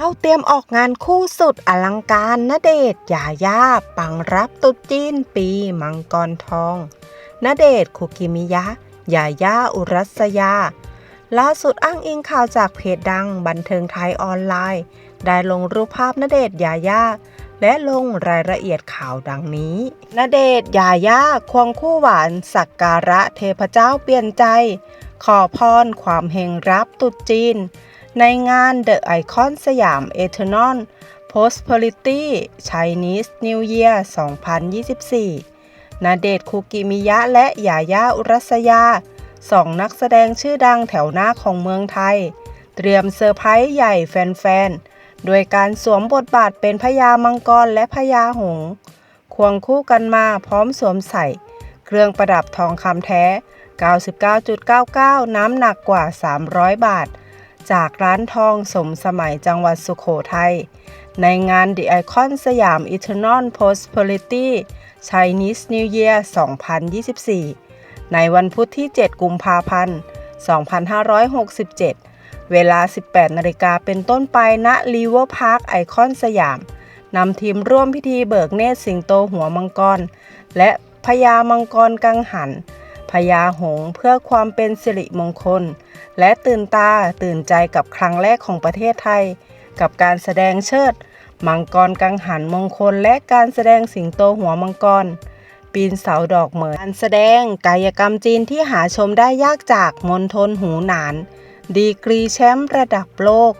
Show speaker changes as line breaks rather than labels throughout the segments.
เอาเตรียมออกงานคู่สุดอลังการณเดชยายาปังรับตุจีนปีมังกรทองณเดชคุกิมิยะ ยายาอุรัสยา ล่าสุดอ้างอิงข่าวจากเพจดังบันเทิงไทยออนไลน์ ได้ลงรูปภาพณเดชยายา และลงรายละเอียดข่าวดังนี้ณเดชยายาควงคู่หวานสักการะเทพเจ้าเปลี่ยนใจ ขอพรความเฮงรับตุจีน ในงาน The Icon สยาม Eternal Prosperity Chinese New Year 2024 นาเดชน์คุกิมิยะและยายาอุรัสยาสองนักแสดงชื่อดังแถวหน้าของเมืองไทย เตรียมเซอร์ไพรส์ใหญ่แฟนๆ โดยการสวมบทบาทเป็นพญามังกรและพญาหงส์ควงคู่กันมาพร้อมสวมใส่ เครื่องประดับทองคำแท้ 99.99 น้ำหนักกว่า 300 บาท จากร้านทองสมสมัยจังหวัดสุโขทัย ในงาน The Icon สยาม Eternal Prosperity Chinese New Year 2024 ในวันพุธที่ 7 กุมภาพันธ์ 2567 เวลา 18 นาฬิกาเป็นต้นไปณลีเวอร์พาร์คไอคอนสยาม นำทีมร่วมพิธีเบิกเนตรสิงโตหัวมังกร และพญามังกรกังหัน พญาหงเพื่อความเป็นสิริมงคล และตื่นตาตื่นใจกับครั้งแรกของประเทศไทย กับการแสดงเชิด มังกรกังหันมงคล และการแสดงสิงโตหัวมังกร ปีนเสาดอกเหมยการแสดงกายกรรมจีนที่หาชมได้ยากจากมณฑลหูหนาน ดีกรีแชมป์ระดับโลก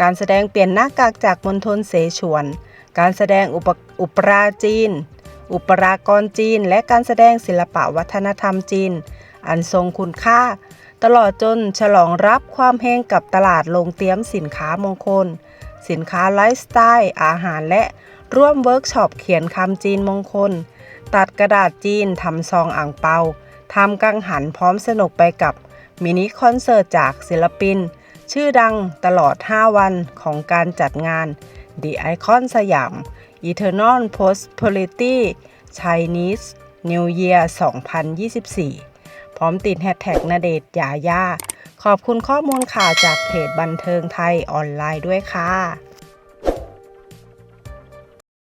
การแสดงเปลี่ยนหน้ากากจากมณฑลเสฉวน การแสดงอุปอุปราจีน อุปรากรจีน และการแสดงศิลปะวัฒนธรรมจีน อันทรงคุณค่า ตลอดจนฉลองรับความเฮงกับตลาดลงเตรียมสินค้ามงคล สินค้าไลฟ์สไตล์ อาหารและร่วมเวิร์กช็อปเขียนคำจีนมงคล ตัดกระดาษจีนทำซองอ่างเปาทำกังหันพร้อมสนุกไปกับมินิคอนเสิร์ตจากศิลปิน ชื่อดังตลอด 5 วันของการจัดงาน The Icon สยาม Eternal Prosperity Chinese New Year 2024 พร้อมติดแฮชแท็กนาเดชยาย่า ขอบคุณข้อมูลข่าวจากเพจบันเทิงไทยออนไลน์ด้วยค่ะ